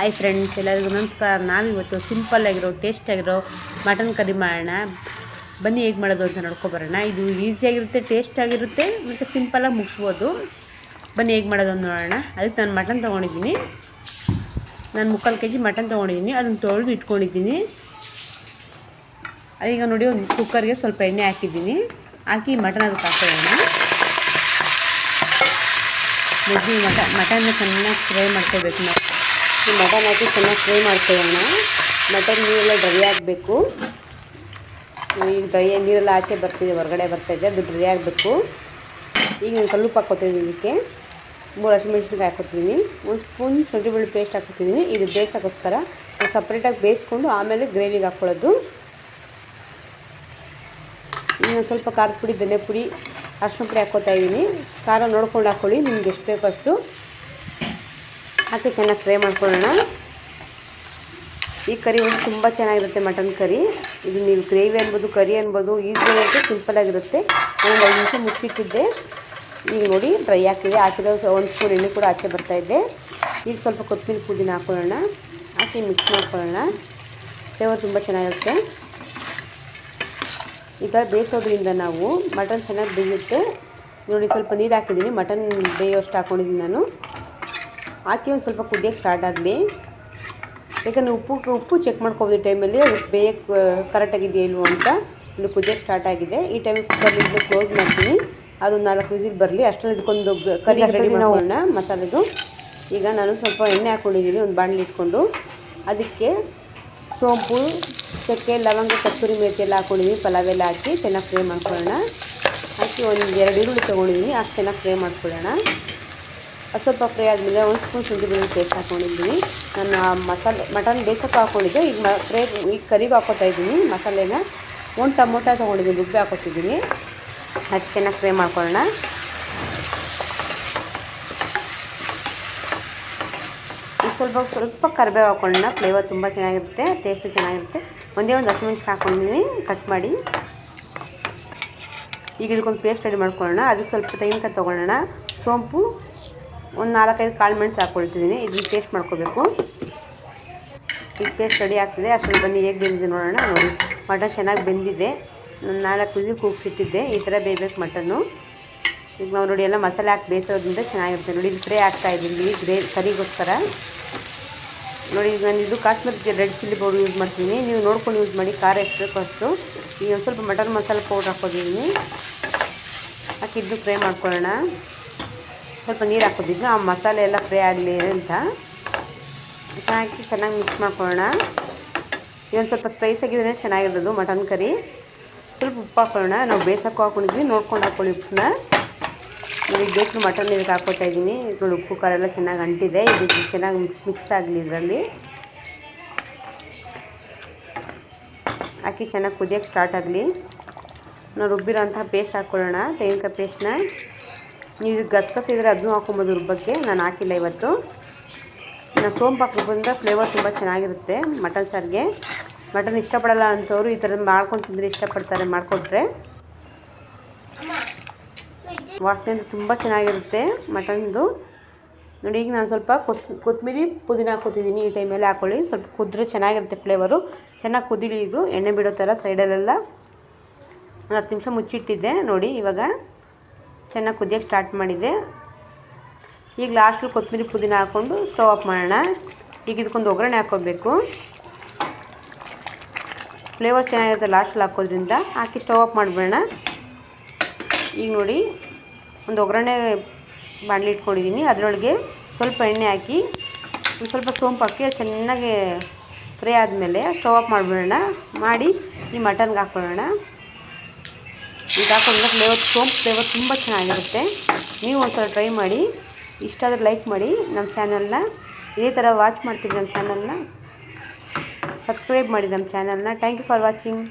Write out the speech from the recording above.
Hi friends ಎಲ್ಲರಿಗೂ ನಮಸ್ಕಾರ. ನಾವಿವತ್ತು ಸಿಂಪಲ್ ಆಗಿರೋ ಟೇಸ್ಟ್ ಆಗಿರೋ ಮಟನ್ ಕರಿ ಮಾಡೋಣ. ಬನ್ನಿ ಹೇಗೆ ಮಾಡೋದು ಅಂತ ನೋಡ್ಕೊಬರೋಣ ಇದು ಈಸಿಯಾಗಿರುತ್ತೆ ಟೇಸ್ಟ್ ಆಗಿರುತ್ತೆ, ಮತ್ತು ಸಿಂಪಲಾಗಿ ಮುಗಿಸ್ಬೋದು. ಬನ್ನಿ ಹೇಗೆ ಮಾಡೋದು ಅಂತ ನೋಡೋಣ. ಅದಕ್ಕೆ ನಾನು ಮಟನ್ ತೊಗೊಂಡಿದ್ದೀನಿ. ನಾನು ಮುಕ್ಕಾಲು ಕೆ ಜಿ ಮಟನ್ ತೊಗೊಂಡಿದ್ದೀನಿ. ಅದನ್ನು ತೊಳೆದು ಇಟ್ಕೊಂಡಿದ್ದೀನಿ. ಅದೀಗ ನೋಡಿ ಒಂದು ಕುಕ್ಕರ್ಗೆ ಸ್ವಲ್ಪ ಎಣ್ಣೆ ಹಾಕಿದ್ದೀನಿ. ಹಾಕಿ ಮಟನ್ ಅದಕ್ಕೆ ಹಾಕೊಳ್ಳೋಣ ಮೊದಲು ಮಟನ್ ಮಟನ್ನ ಚೆನ್ನಾಗಿ ಫ್ರೈ ಮಾಡ್ಕೋಬೇಕು ನಾವು. ಈ ಮಟನ್ ಹಾಕಿ ಚೆನ್ನಾಗಿ ಫ್ರೈ ಮಾಡ್ಕೊಳ್ಳೋಣ. ಮಟನ್ ನೀರೆಲ್ಲ ಡ್ರೈ ಆಗಬೇಕು. ಈಗ ಡ್ರೈ, ನೀರೆಲ್ಲ ಆಚೆ ಬರ್ತಿದೆ, ಹೊರಗಡೆ ಬರ್ತಾಯಿದೆ ಅದು ಡ್ರೈ ಆಗಬೇಕು. ಈಗ ನಾನು ಕಲ್ಲುಪ್ಪು ಹಾಕ್ಕೊತಿದ್ದೀನಿ ಇದಕ್ಕೆ. ಮೂರು ಹಸಿಮೆಣ್ಸಿನ್ಕಾಯಿ ಹಾಕ್ಕೊತಿದ್ದೀನಿ. ಒಂದು ಸ್ಪೂನ್ ಶುಂಠಿ ಬೆಳ್ಳುಳ್ಳಿ ಪೇಸ್ಟ್ ಹಾಕ್ಕೊತಿದ್ದೀನಿ. ಇದು ಬೇಯಿಸೋಕ್ಕೋಸ್ಕರ ಸಪ್ರೇಟಾಗಿ ಬೇಯಿಸ್ಕೊಂಡು ಆಮೇಲೆ ಗ್ರೇವಿಗೆ ಹಾಕ್ಕೊಳ್ಳೋದು. ಇನ್ನೊಂದು ಸ್ವಲ್ಪ ಖಾರದ ಪುಡಿ ಧನಿಯಾ ಪುಡಿ ಅರ್ಶಿನ ಪುಡಿ ಹಾಕ್ಕೋತಾ ಇದ್ದೀನಿ ಖಾರ ನೋಡ್ಕೊಂಡು ಹಾಕ್ಕೊಳ್ಳಿ, ನಿಮ್ಗೆ ಎಷ್ಟು ಬೇಕೋ ಅಷ್ಟು. ಹಾಕಿ ಚೆನ್ನಾಗಿ ಫ್ರೈ ಮಾಡ್ಕೊಳ್ಳೋಣ. ಈ ಕರಿ ಒಂದು ತುಂಬ ಚೆನ್ನಾಗಿರುತ್ತೆ ಮಟನ್ ಕರಿ. ಇದು ನೀವು ಗ್ರೇವಿ ಅನ್ಬೋದು, ಕರಿ ಅನ್ಬೋದು ಈಸಿಯಾಗಿರುತ್ತೆ ಸಿಂಪಲಾಗಿರುತ್ತೆ ಒಂದು ಐದು ನಿಮಿಷ ಮುಚ್ಚಿಟ್ಟಿದ್ದೆ. ಈಗ ನೋಡಿ ಡ್ರೈ ಆಗ್ತಿದೆ. ಆಚೆ ಒಂದು ಸ್ಪೂನ್ ಎಣ್ಣೆ ಕೂಡ ಆಚೆ ಬರ್ತಾಯಿದ್ದೆ ಈಗ ಸ್ವಲ್ಪ ಕೊತ್ತಂಬರಿ ಪುದೀನ ಹಾಕ್ಕೊಳ್ಳೋಣ ಹಾಕಿ ಮಿಕ್ಸ್ ಮಾಡ್ಕೊಳ್ಳೋಣ. ಫ್ಲೇವರ್ ತುಂಬ ಚೆನ್ನಾಗಿರುತ್ತೆ. ಈಗ ಬೇಯಿಸೋದ್ರಿಂದ ನಾವು ಮಟನ್ ಚೆನ್ನಾಗಿ ಬೇಯುತ್ತೆ. ನೋಡಿ, ಸ್ವಲ್ಪ ನೀರು ಹಾಕಿದ್ದೀನಿ. ಮಟನ್ ಬೇಯೋಷ್ಟು ಹಾಕ್ಕೊಂಡಿದ್ದೀನಿ ನಾನು. ಹಾಕಿ ಒಂದು ಸ್ವಲ್ಪ ಕುದಿಯೋಕ್ಕೆ ಸ್ಟಾರ್ಟ್ ಆಗಲಿ ಯಾಕಂದರೆ ಉಪ್ಪು ಉಪ್ಪು ಚೆಕ್ ಮಾಡ್ಕೋಬೋದು ಟೈಮಲ್ಲಿ ಅದು ಬೇಗ ಕರೆಕ್ಟಾಗಿದೆಯಾ ಇಲ್ವೋ ಅಂತ ಇಲ್ಲಿ ಕುದಿಯೋಕ್ಕೆ ಸ್ಟಾರ್ಟ್ ಆಗಿದೆ. ಈ ಟೈಮಿಗೆ ಕುಕ್ಕರ್ಲಿಂದ ಕ್ಲೋಸ್ ಮಾಡ್ತೀನಿ. ಅದು ನಾಲ್ಕು ವಿಸಿಲ್ ಬರಲಿ. ಅಷ್ಟರಲ್ಲಿ ಇದಕ್ಕೊಂದು ಕರಿ ರೆಡಿ ಮಾಡೋಣ ಮಸಾಲೆದು. ಈಗ ನಾನು ಸ್ವಲ್ಪ ಎಣ್ಣೆ ಹಾಕ್ಕೊಂಡಿದ್ದೀನಿ ಒಂದು ಬಾಣಲಿ ಇಟ್ಕೊಂಡು. ಅದಕ್ಕೆ ಸೋಂಪು ಚಕ್ಕೆ ಲವಂಗ ಕಸ್ತೂರಿ ಮೆಥಿ ಎಲ್ಲ ಹಾಕ್ಕೊಂಡಿದ್ದೀನಿ ಪಲಾವ್ ಎಲ್ಲ ಹಾಕಿ ಚೆನ್ನಾಗಿ ಫ್ರೈ ಮಾಡ್ಕೊಳ್ಳೋಣ. ಹಾಕಿ ಒಂದು ಎರಡು ಈರುಳ್ಳಿ ತೊಗೊಂಡಿದ್ದೀನಿ ಅಷ್ಟು ಚೆನ್ನಾಗಿ ಫ್ರೈ ಮಾಡ್ಕೊಳ್ಳೋಣ. ಸ್ವಲ್ಪ ಫ್ರೈ ಆದಮೇಲೆ ಒಂದು ಸ್ಪೂನ್ ಶುಂಠಿ ಬೆಳ್ಳುಳ್ಳಿ ಪೇಸ್ಟ್ ಹಾಕ್ಕೊಂಡಿದ್ದೀನಿ ನಾನು ಮಸಾಲೆ, ಮಟನ್ ಬೇಸಕ್ಕೆ ಹಾಕ್ಕೊಂಡಿದ್ದೆ ಈಗ ಮ, ಫ್ರೈ, ಈಗ ಕರಿಗೂ ಹಾಕೋತಾ ಇದ್ದೀನಿ ಮಸಾಲೆನ. ಒಂದು ಟೊಮೊಟೊ ತೊಗೊಂಡಿದ್ದೀನಿ, ರುಬ್ಬಿ ಹಾಕೋತಿದ್ದೀನಿ. ಅದು ಚೆನ್ನಾಗಿ ಫ್ರೈ ಮಾಡ್ಕೊಳ್ಳೋಣ. ಸ್ವಲ್ಪ ಸ್ವಲ್ಪ ಕರಿಬೇವು ಹಾಕ್ಕೊಳ್ಳೋಣ ಫ್ಲೇವರ್ ತುಂಬ ಚೆನ್ನಾಗಿರುತ್ತೆ ಟೇಸ್ಟು ಚೆನ್ನಾಗಿರುತ್ತೆ. ಒಂದೇ ಒಂದು ಹಸಿಮೆಣ್ಸಿಗೆ ಹಾಕ್ಕೊಂಡಿದ್ದೀನಿ ಕಟ್ ಮಾಡಿ. ಈಗ ಇದಕ್ಕೊಂದು ಪೇಸ್ಟ್ ರೆಡಿ ಮಾಡ್ಕೊಳ್ಳೋಣ. ಅದಕ್ಕೆ ಸ್ವಲ್ಪ ತೆಂಗಿನಕಾಯಿ ತೊಗೊಳ್ಳೋಣ. ಸೋಂಪು. ಒಂದು ನಾಲ್ಕೈದು ಕಾಳು ಮೆಣಸು ಹಾಕ್ಕೊಳ್ತಿದ್ದೀನಿ. ಇದನ್ನು ಪೇಸ್ಟ್ ಮಾಡ್ಕೋಬೇಕು. ಈಗ ಪೇಸ್ಟ್ ರೆಡಿ ಆಗ್ತಿದೆ. ಅಷ್ಟೊಂದು ಬನ್ನಿ ಹೇಗೆ ಬೆಂದಿದೆ ನೋಡೋಣ. ನೋಡಿ ಮಟನ್ ಚೆನ್ನಾಗಿ ಬೆಂದಿದೆ. ನಾನು ನಾಲ್ಕು ವಿಸಿಲ್ ಕೂಗ್ಸಿಟ್ಟಿದ್ದೆ. ಈ ಥರ ಬೇಯಬೇಕು ಮಟನ್ನು ಈಗ ನಾವು ನೋಡಿ, ಎಲ್ಲ ಮಸಾಲೆ ಹಾಕಿ ಬೇಯಿಸೋದ್ರಿಂದ ಚೆನ್ನಾಗಿರುತ್ತೆ. ನೋಡಿ, ಇದು ಫ್ರೈ ಆಗ್ತಾ ಇದ್ದೀನಿ ಗ್ರೇ, ಕರಿಗೋಸ್ಕರ. ನೋಡಿ, ಈಗ ನಾನು ಇದು Kashmiri red chilli powder use ಮಾಡ್ತೀನಿ. ನೀವು ನೋಡ್ಕೊಂಡು ಯೂಸ್ ಮಾಡಿ. ಖಾರ ಎಷ್ಟು ಬೇಕೋ ಅಷ್ಟು. ಈಗ ಒಂದು ಸ್ವಲ್ಪ ಮಟನ್ ಮಸಾಲೆ ಪೌಡ್ರ್ ಹಾಕೋದಿದ್ದೀನಿ ಹಾಕಿದ್ದು ಫ್ರೈ ಮಾಡ್ಕೊಳ್ಳೋಣ. ಸ್ವಲ್ಪ ನೀರು ಹಾಕೋದಿದ್ದು ಆ ಮಸಾಲೆ ಎಲ್ಲ ಫ್ರೈ ಆಗಲಿ ಅಂತ. ಹಾಕಿ ಚೆನ್ನಾಗಿ ಮಿಕ್ಸ್ ಮಾಡ್ಕೊಳ್ಳೋಣ. ಇದೊಂದು ಸ್ವಲ್ಪ ಸ್ಪೈಸ್ ಆಗಿದ್ರೆ ಚೆನ್ನಾಗಿರೋದು ಮಟನ್ ಕರಿ ಸ್ವಲ್ಪ ಉಪ್ಪು ಹಾಕೊಳ್ಳೋಣ. ನಾವು ಬೇಸಕ್ಕೂ ಹಾಕೊಂಡಿದ್ವಿ, ನೋಡ್ಕೊಂಡು ಹಾಕೊಳ್ಳಿ ಉಪ್ಪನ್ನ. ನೋಡಿ ಬೇಕು ಮಟನ್ ಇದಕ್ಕೆ ಹಾಕೋತಾ ಇದ್ದೀನಿ. ನೋಡಿ ಉಪ್ಪು, ಖಾರ ಎಲ್ಲ ಚೆನ್ನಾಗಿ ಅಂಟಿದೆ. ಇದು ಚೆನ್ನಾಗಿ ಮಿಕ್ಸ್ ಆಗಲಿ ಇದರಲ್ಲಿ. ಹಾಕಿ ಚೆನ್ನಾಗಿ ಕುದಿಯೋಕ್ಕೆ ಸ್ಟಾರ್ಟ್ ಆಗಲಿ. ನಾವು ರುಬ್ಬಿರೋಂತಹ ಪೇಸ್ಟ್ ಹಾಕ್ಕೊಳ್ಳೋಣ ತೆಂಗಿನಕಾಯಿ ಪೇಸ್ಟ್ನ ನೀವು ಇದಕ್ಕೆ ಗಸಗಸೆ ಇದ್ದರೆ ಅದನ್ನೂ ಹಾಕೊಬೋದು ರುಬ್ಬಕ್ಕೆ ನಾನು ಹಾಕಿಲ್ಲ ಇವತ್ತು. ನಾನು ಸೋಂಪು ರುಬ್ಬಿಂದ ಫ್ಲೇವರ್ ತುಂಬ ಚೆನ್ನಾಗಿರುತ್ತೆ ಮಟನ್ ಸಾರಿಗೆ. ಮಟನ್ ಇಷ್ಟಪಡಲ್ಲ ಅಂಥವ್ರು ಈ ಥರ ಮಾಡ್ಕೊಂಡು ತಿಂದರೆ ಇಷ್ಟಪಡ್ತಾರೆ ಮಾಡಿಕೊಟ್ರೆ. ವಾಸನೆ ಅಂತೂ ತುಂಬ ಚೆನ್ನಾಗಿರುತ್ತೆ ಮಟನ್ದು. ನೋಡಿ, ಈಗ ನಾನು ಸ್ವಲ್ಪ ಕೊತ್ ಕೊತ್ತಂಬರಿ ಪುದೀನ ಹಾಕೋತಿದ್ದೀನಿ ಈ ಟೈಮಲ್ಲಿ ಹಾಕ್ಕೊಳ್ಳಿ ಸ್ವಲ್ಪ ಕುದ್ರೆ ಚೆನ್ನಾಗಿರುತ್ತೆ ಫ್ಲೇವರು ಚೆನ್ನಾಗಿ ಕುದಿಲಿ ಇದು. ಎಣ್ಣೆ ಬಿಡೋ ಥರ ಸೈಡಲ್ಲೆಲ್ಲ ಒಂದು ಹತ್ತು ನಿಮಿಷ ಮುಚ್ಚಿಟ್ಟಿದ್ದೆ. ನೋಡಿ, ಇವಾಗ ಚೆನ್ನಾಗಿ ಕುದಿಯೋಕ್ಕೆ ಸ್ಟಾರ್ಟ್ ಮಾಡಿದೆ. ಈಗ ಲಾಸ್ಟಲ್ಲಿ ಕೊತ್ತಂಬರಿ ಪುದೀನ ಹಾಕ್ಕೊಂಡು ಸ್ಟವ್ ಆಫ್ ಮಾಡೋಣ. ಈಗ ಇದಕ್ಕೊಂದು ಒಗ್ಗರಣೆ ಹಾಕ್ಕೋಬೇಕು. ಫ್ಲೇವರ್ ಚೆನ್ನಾಗಿರುತ್ತೆ ಲಾಸ್ಟಲ್ಲಿ ಹಾಕೋದ್ರಿಂದ. ಹಾಕಿ ಸ್ಟವ್ ಆಫ್ ಮಾಡಿಬಿಡೋಣ. ಈಗ ನೋಡಿ, ಒಂದು ಒಗ್ಗರಣೆ ಬಾಣಲಿ ಇಟ್ಕೊಂಡಿದ್ದೀನಿ. ಅದರೊಳಗೆ ಸ್ವಲ್ಪ ಎಣ್ಣೆ ಹಾಕಿ, ಒಂದು ಸ್ವಲ್ಪ ಸೋಂಪು ಹಾಕಿ ಅದು ಚೆನ್ನಾಗಿ ಫ್ರೈ ಆದಮೇಲೆ ಸ್ಟವ್ ಆಫ್ ಮಾಡಿಬಿಡೋಣ. ಮಾಡಿ, ಈ ಮಟನ್ಗೆ ಹಾಕ್ಕೊಳ್ಳೋಣ. ಈಗ ಹಾಕೊಂಡ್ರೆ ಫ್ಲೇವರ್, ಸೋಂಪು ಫ್ಲೇವರ್ ತುಂಬ ಚೆನ್ನಾಗಿರುತ್ತೆ. ನೀವು ಒಂದ್ಸಲ ಟ್ರೈ ಮಾಡಿ ಇಷ್ಟ ಆದರೆ ಲೈಕ್ ಮಾಡಿ ನಮ್ಮ ಚಾನಲ್ನ. ಇದೇ ಥರ ವಾಚ್ ಮಾಡ್ತೀವಿ ನಮ್ಮ ಚಾನಲ್ನ. ಸಬ್ಸ್ಕ್ರೈಬ್ ಮಾಡಿ ನಮ್ಮ ಚಾನಲ್ನ. Thank you for watching